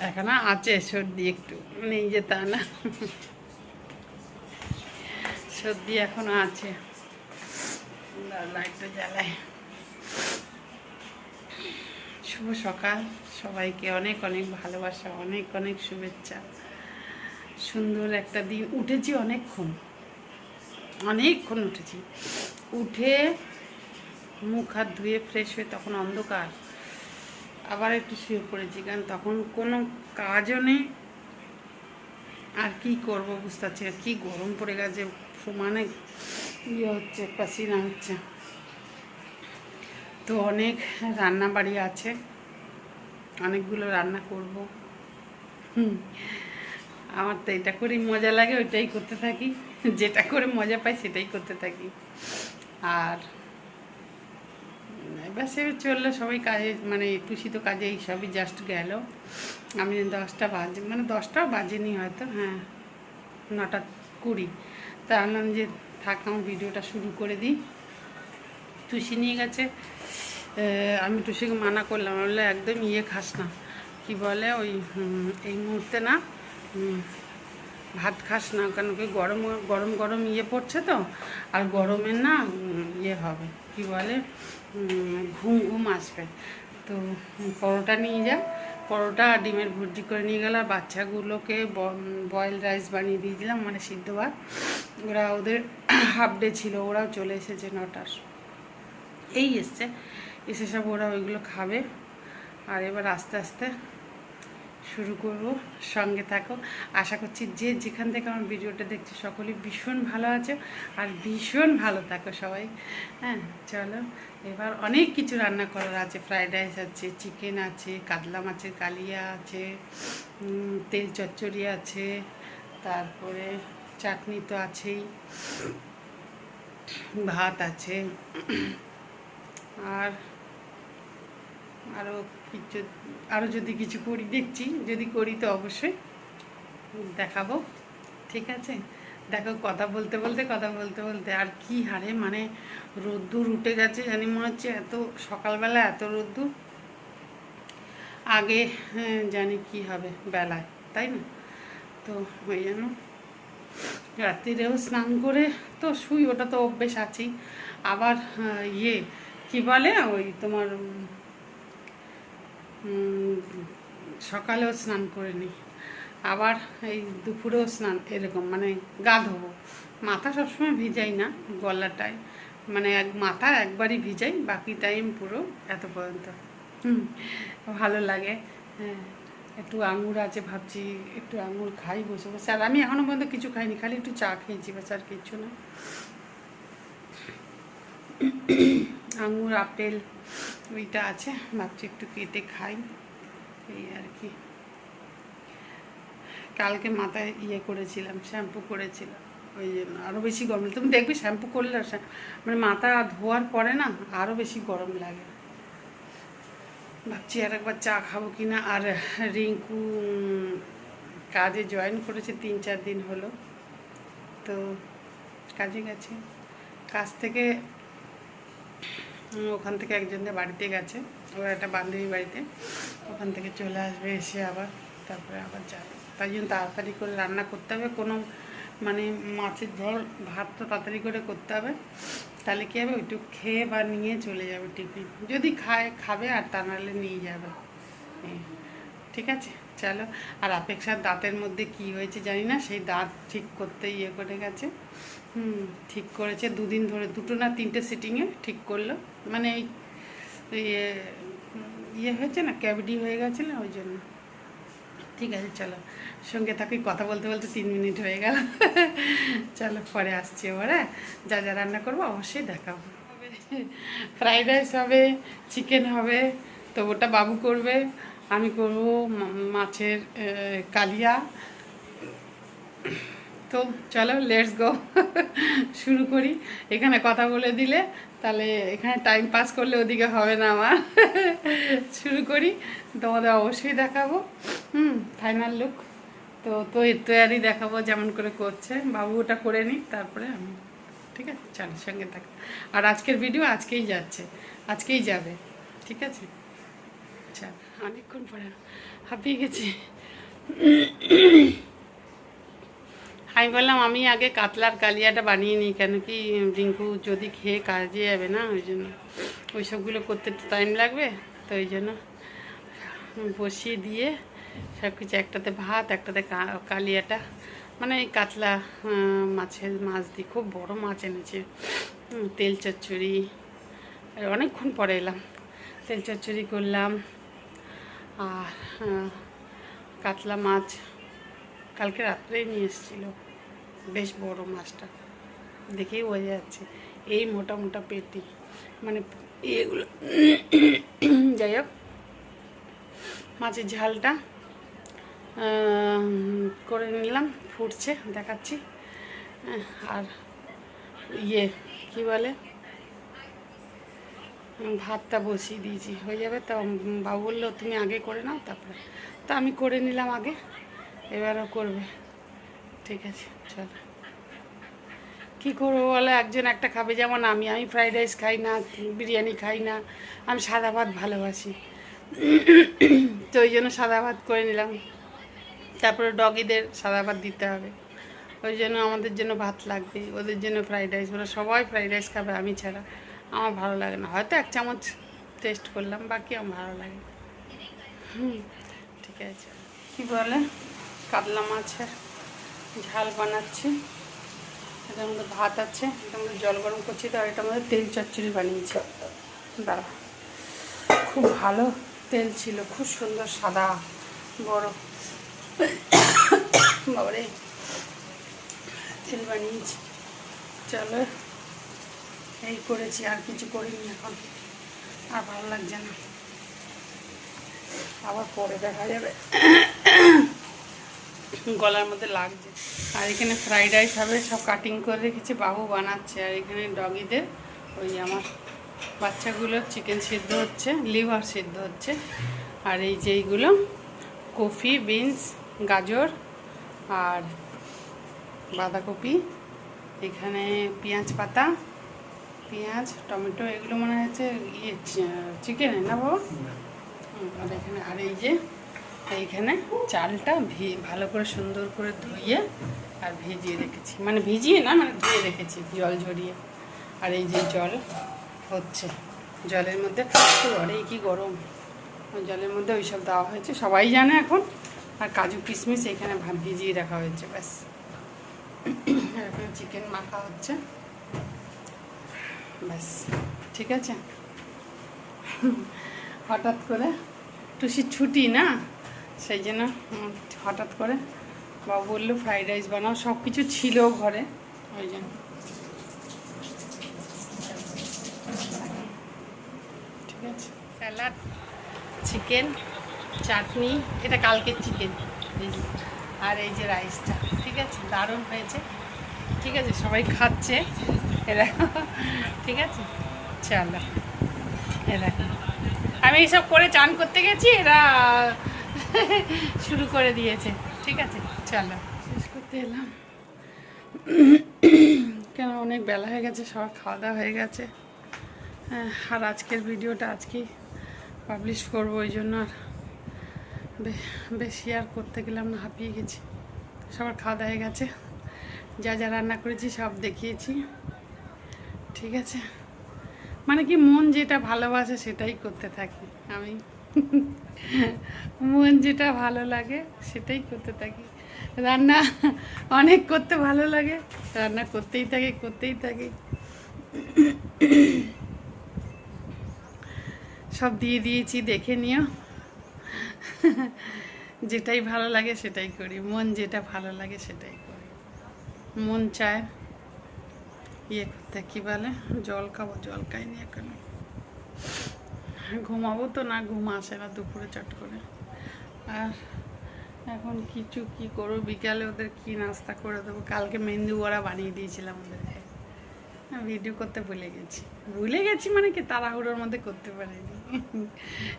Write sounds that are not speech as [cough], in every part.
এখন আছে সর্দি একটু। নেই যে তা না। সর্দি এখনও আছে। লাইটটা জ্বালায়। শুভ সকাল। সবাইকে অনেক অনেক ভালোবাসা, অনেক অনেক শুভেচ্ছা। সুন্দর একটা দিন। উঠেছি অনেকক্ষণ। অনেকক্ষণ উঠেছি। উঠে মুখ হাত ধুয়ে ফ্রেশ হয়ে তখন অন্ধকার। আবার একটু শুয়ে পড়েছি, কারণ তখন কোনো কাজও নেই। আর কি করব বুঝতে পারছি না, কি গরম পড়ে গেছে, সমানে ইয়ে হচ্ছে, পাসিনা হচ্ছে। তো অনেক রান্না বাড়ি আছে, অনেকগুলো রান্না করব। আমার তো এটা করেই মজা লাগে, ওইটাই করতে থাকি। যেটা করে মজা পাই সেটাই করতে থাকি। আর এবার সে চলল সবাই কাজে মানে টুসি তো কাজে, এই সবই জাস্ট গেল। আমি দশটা বাজে মানে দশটাও বাজেনি হয়তো হ্যাঁ নটা কুড়ি। তা আনলাম যে থাক, আমার ভিডিওটা শুরু করে দিই। টুসি নিয়ে গেছে আমি টুসিকে মানা করলাম, আমি বললাম, একদম ইয়ে খাস না। কি বলে, ওই এই মুহূর্তে না ভাত খাস না কেন কি গরম গরম গরম ইয়ে পড়ছে তো? আর গরমের না ইয়ে হবে, কি বলে ঘুম ঘুম আসবে। তো পরোটা নিয়ে যা, পরোটা আর ডিমের ভুর্জি করে নিয়ে গেল, আর বাচ্চাগুলোকে বয়েল রাইস বানিয়ে দিয়ে দিলাম মানে সিদ্ধ ভাত। ওরা ওদের হাফ ডে ছিল, ওরাও চলে এসেছে নটার। এই এসছে, এসে সব ওরা ওইগুলো খাবে। আর এবার আস্তে আস্তে শুরু করব। সঙ্গে থাকো। আশা করছি যে যেখান থেকে আমার ভিডিওটা দেখছ সকলেই ভীষণ ভালো আছে আর ভীষণ ভালো থাকো সবাই। হ্যাঁ চলো। এবার অনেক কিছু রান্না করার আছে। ফ্রাইড রাইস আছে, চিকেন আছে, কাতলা মাছের কালিয়া আছে তেল চচ্চড়ি আছে, তারপরে চাটনি তো আছেই। ভাত আছে। আর আরও কিছু আরও যদি কিছু করি দেখছি যদি করি তো অবশ্যই দেখাবো। ঠিক আছে? দেখো কথা বলতে বলতে কথা বলতে বলতে আর কি হারে মানে রোদ্দুর উঠে গেছে জানি মনে হচ্ছে এত সকালবেলা এত রোদ্দুর। আগে হ্যাঁ, জানি কি হবে বেলায় তাই না? তো ওই জন্য রাত্রিরেও স্নান করে তো শুই ওটা তো অভ্যেস আছেই। আবার ইয়ে কি বলে ওই তোমার সকালেও স্নান করে নিই আবার এই দুপুরেও স্নান, এরকম মানে গা ধোবো মাথা সবসময় ভিজাই না গলাটায়। মানে এক মাথা একবারই ভিজাই, বাকি টাইম পুরো এত পর্যন্ত। ভালো লাগে। হ্যাঁ একটু আঙুর আছে ভাবছি, একটু আঙুর খাই, বসে বসে। আর আমি এখনও পর্যন্ত কিছু খাইনি, খালি একটু চা খেয়েছি বাস আর কিচ্ছু না। আঙুর, আপেল ওইটা আছে, ভাবছি একটু কেটে খাই। এই আর কি। কালকে মাথায় ইয়ে করেছিলাম, শ্যাম্পু করেছিলাম। ওই জন্য আরও বেশি গরম। তুমি দেখবে শ্যাম্পু করলে মানে মাথা ধোয়ার পরে না আরও বেশি গরম লাগে। ভাবছি আর একবার চা খাব কি না আর রিঙ্কু কাজে জয়েন করেছে, তিন চার দিন হলো। তো কাজে গেছে। কাজ থেকে ওখান থেকে একজনদের বাড়িতে গেছে। ওর একটা বান্ধবী বাড়িতে। ওখান থেকে চলে আসবে, এসে আবার তারপরে আবার যাবে। তাই জন্য তাড়াতাড়ি করে রান্না করতে হবে। কোনো মানে মাছের ঝোল, ভাত তো তাড়াতাড়ি করে করতে হবে। তাহলে কী হবে? ওইটুকু খেয়ে বা নিয়ে চলে যাবে টিফিন। যদি খায়, খাবে আর তা নাহলে নিয়ে যাবে। ঠিক আছে? চলো। আর অপেক্ষার দাঁতের মধ্যে কি হয়েছে জানি না। সেই দাঁত ঠিক করতে ইয়ে করে গেছে। হুম, ঠিক করেছে। দুদিন ধরে, দুটো না তিনটে সিটিংয়ে ঠিক করল। মানে এই ইয়ে ইয়ে হয়েছে না ক্যাভিটি হয়ে গেছে না ওই জন্য। ঠিক আছে, চলো। সঙ্গে থাকি কথা বলতে বলতে তিন মিনিট হয়ে গেল। চলো, পরে আসছি এবার হ্যাঁ? যা যা রান্না করব, অবশ্যই দেখাবো। ফ্রাইড রাইস হবে, চিকেন হবে, তো ওটা বাবু করবে। আমি করব মাছের কালিয়া। তো চলো লেটস গো শুরু করি। এখানে কথা বলে দিলে, তাহলে এখানে টাইম পাস করলে ওদিকে হবে না আমার। শুরু করি। তোমাদের অবশ্যই দেখাবো। হুম ফাইনাল লুক তো তো তৈরি দেখাবো যেমন করে করছে। বাবু ওটা করে নিক, তারপরে আমি, ঠিক আছে? চলো, সঙ্গে থাকো। আর আজকের ভিডিও আজকেই যাচ্ছে। আজকেই যাবে, ঠিক আছে? চল, অনেকক্ষণ পরে হাঁপিয়ে গেছি। আমি বললাম, আমি আগে কাতলার কালিয়াটা বানিয়ে নিই কেন কি? রিঙ্কু যদি খেয়ে কাজে যাবে না, ওই জন্য। ওই সবগুলো করতে একটু টাইম লাগবে, তো ওই জন্য বসিয়ে দিয়ে সব কিছু একটাতে ভাত, একটাতে কালিয়াটা। মানে এই কাতলা মাছের মাছ দিয়ে খুব বড় মাছ এনেছে। তেল চচ্চড়ি। অনেকক্ষণ পরে এলাম। তেল চচ্চড়ি করলাম। আর কাতলা মাছ কালকে রাত্রেই নিয়ে এসেছিল। বেশ বড় মাছটা। দেখেই বোঝা যাচ্ছে। এই মোটা মোটা পেটি। মানে এগুলো [coughs] যাই হোক। মাছের ঝালটা করে নিলাম, ফুটছে, দেখাচ্ছি। আর ইয়ে কি বলে? ভাতটা বসিয়ে দিয়েছি। হয়ে যাবে তো, বাবু বলল, তুমি আগে করে নাও তারপরে। তা আমি করে নিলাম আগে। এবারও করবে। ঠিক আছে, চলো। কী করব বলো? একজন একটা খাবে, যেমন আমি। আমি ফ্রাইড রাইস খাই না, বিরিয়ানি খাই না। আমি সাদা ভাত ভালোবাসি। তো ওই জন্য সাদা ভাত করে নিলাম। তারপরে ডগিদের সাদা ভাত দিতে হবে। ওই জন্য আমাদের জন্য ভাত লাগবে, ওদের জন্য ফ্রাইড রাইস ওরা সবাই ফ্রাইড রাইস খাবে, আমি ছাড়া। আমার ভালো লাগে না। হয়তো এক চামচ টেস্ট করলাম, বাকি আমার ভালো লাগে হুম, ঠিক আছে। কী বলে? কাতলা মাছের ঝাল বানাচ্ছি। এটার মধ্যে ভাত আছে, এটার মধ্যে জল গরম করছি, তো আর এটার মধ্যে তেল চচ্চড়ি বানিয়েছি। দাঁড়া। খুব ভালো তেল ছিল, খুব সুন্দর, সাদা, বড়। বাবারে। তেল বানিয়েছি। চলো। এই করেছি, আর কিছু করিনি এখন। আর ভালো লাগছে না। আবার পরে দেখা যাবে। গলার মধ্যে লাগছে। আর এখানে ফ্রাইড রাইস হবে, সব কাটিং করে রেখেছি, বাবু বানাচ্ছে। আর এখানে ডগিদের ওই আমার বাচ্চাগুলো চিকেন সিদ্ধ হচ্ছে লিভার সিদ্ধ হচ্ছে। আর এই যে এইগুলো, কফি বিনস গাজর আর বাঁধাকপি, এখানে পেঁয়াজ পাতা, পেঁয়াজ, টমেটো, এগুলো মনে হচ্ছে ইয়ে চিকেনের না বাবা? আর এখানে, আর এই যে এইখানে চালটা ভি, ভালো করে সুন্দর করে ধুয়ে আর ভিজিয়ে রেখেছি। মানে ভিজিয়ে না মানে ধুয়ে রেখেছি, জল ঝরিয়ে। আর এই যে জল হচ্ছে, জলের মধ্যে অরে কি গরম। জলের মধ্যে ওইসব দেওয়া হয়েছে, সবাই জানে এখন। আর কাজু কিশমিশ এখানে ভিজিয়ে রাখা হয়েছে, ব্যাস। এখানে চিকেন মাখা হচ্ছে। ব্যাস, ঠিক আছে? হঠাৎ করে টুসির ছুটি না? সেই জন্য হঠাৎ করে বাবু বলল ফ্রাইড রাইস বানাও। সব কিছু ছিল ঘরে, ওই জন্য। ঠিক আছে। স্যালাড, চিকেন, চাটনি, এটা কালকের চিকেন আর এই যে রাইসটা ঠিক আছে? দারুণ হয়েছে। ঠিক আছে, সবাই খাচ্ছে। এরা, ঠিক আছে? চলো। এরা। আমি এইসব করে চান করতে গেছি, এরা শুরু করে দিয়েছে। ঠিক আছে, চলো। শেষ করতে এলাম। কেন, অনেক বেলা হয়ে গেছে, সবার খাওয়া দাওয়া হয়ে গেছে। আর আজকের ভিডিওটা আজকেই পাবলিশ করব, ওই জন্য আর বেশি আর করতে গেলাম না, হাঁপিয়ে গেছি। সবার খাওয়া দাওয়া হয়ে গেছে। যা যা রান্না করেছি সব দেখিয়েছি। ঠিক আছে? মানে কি মন যেটা ভালোবাসে সেটাই করতে থাকি আমি। মন যেটা ভালো লাগে, সেটাই করতে থাকি। রান্না অনেক করতে ভালো লাগে, রান্না করতেই থাকি করতেই থাকি। সব দিয়ে দিয়েছি, দেখে নিও। যেটাই ভালো লাগে, সেটাই করি। মন যেটা ভালো লাগে, সেটাই করি। মন চায় ইয়ে করতে কী বলে, জল খাব, জল খাইনি এখন। ঘুমাবো তো না, ঘুম আসে না দুপুরে চট করে। আর এখন কিছু কি করব? বিকালে ওদের কি নাস্তা করে দেবো? কালকে মেন্দু বড়া বানিয়ে দিয়েছিলাম ওদেরকে। ভিডিও করতে ভুলে গেছি। ভুলে গেছি মানে কি তাড়াহুড়োর মধ্যে করতে পারিনি।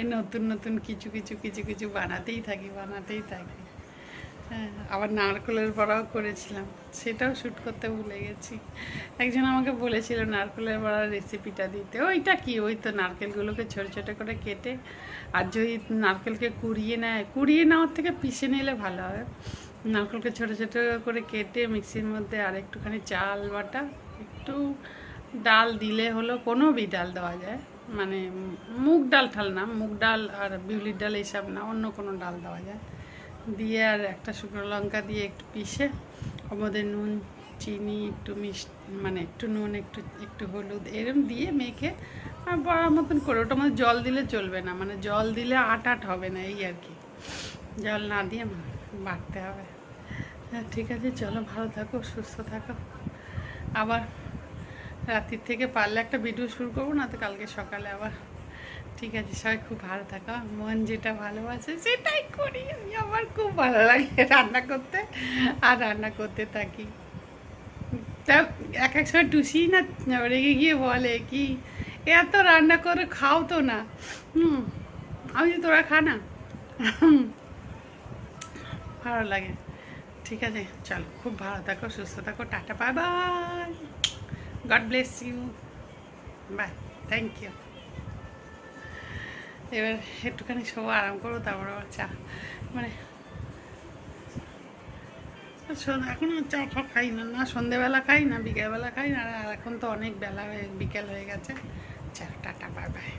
এই নতুন নতুন কিছু কিছু কিছু কিছু বানাতেই থাকি বানাতেই থাকি। হ্যাঁ আবার নারকেলের বড়াও করেছিলাম। সেটাও শ্যুট করতে ভুলে গেছি। একজন আমাকে বলেছিল নারকেলের বড়ার রেসিপিটা দিতে। ওইটা কি? ওই তো নারকেলগুলোকে ছোটো ছোটো করে কেটে, আর যদি নারকেলকে কুড়িয়ে নেয়, কুড়িয়ে নেওয়ার থেকে পিষে নিলে ভালো হবে। নারকেলকে ছোটো ছোটো করে কেটে মিক্সির মধ্যে আর একটুখানি চাল বাটা, একটু ডাল দিলে হলো কোনো বি ডাল দেওয়া যায়। মানে মুগ ডাল ঠাল না, মুগ ডাল আর বিউলির ডাল এইসব না, অন্য কোনো ডাল দেওয়া যায়। দিয়ে আর একটা শুকনো লঙ্কা দিয়ে একটু পিষে মধ্যে নুন, চিনি, একটু মিষ্টি মানে একটু নুন, একটু একটু হলুদ, এরম দিয়ে মেখে বড়ার মতন করে। ওটা মধ্যে জল দিলে চলবে না মানে জল দিলে আট আট হবে না, এই আর কি। জল না দিয়ে বাটতে হবে। হ্যাঁ ঠিক আছে, চলো, ভালো থাকো, সুস্থ থাকো। আবার রাত্রির থেকে পারলে একটা ভিডিও শুরু করব, না তো কালকে সকালে আবার ঠিক আছে, সবাই খুব ভালো থাকো। মন যেটা ভালোবাসে সেটাই করি আমি। আমার খুব ভালো লাগে রান্না করতে। আর রান্না করতে থাকি। তা এক এক সময় টুসি না, রেগে গিয়ে বলে কি এত রান্না করে খাও তো না। হুম, আমি যে তোরা খা না? ভালো লাগে। ঠিক আছে, চলো, খুব ভালো থাকো, সুস্থ থাকো, tata, bye bye. God bless you bye thank you এবার একটুখানি সব আরাম করব, তারপর আবার চা। মানে এখন চা ফা খাই না না সন্ধ্যেবেলা খাই, না বিকেলবেলা খাই না আর এখন তো অনেক বেলা হয়ে, বিকেল হয়ে গেছে। চা, টাটা, বাই বাই।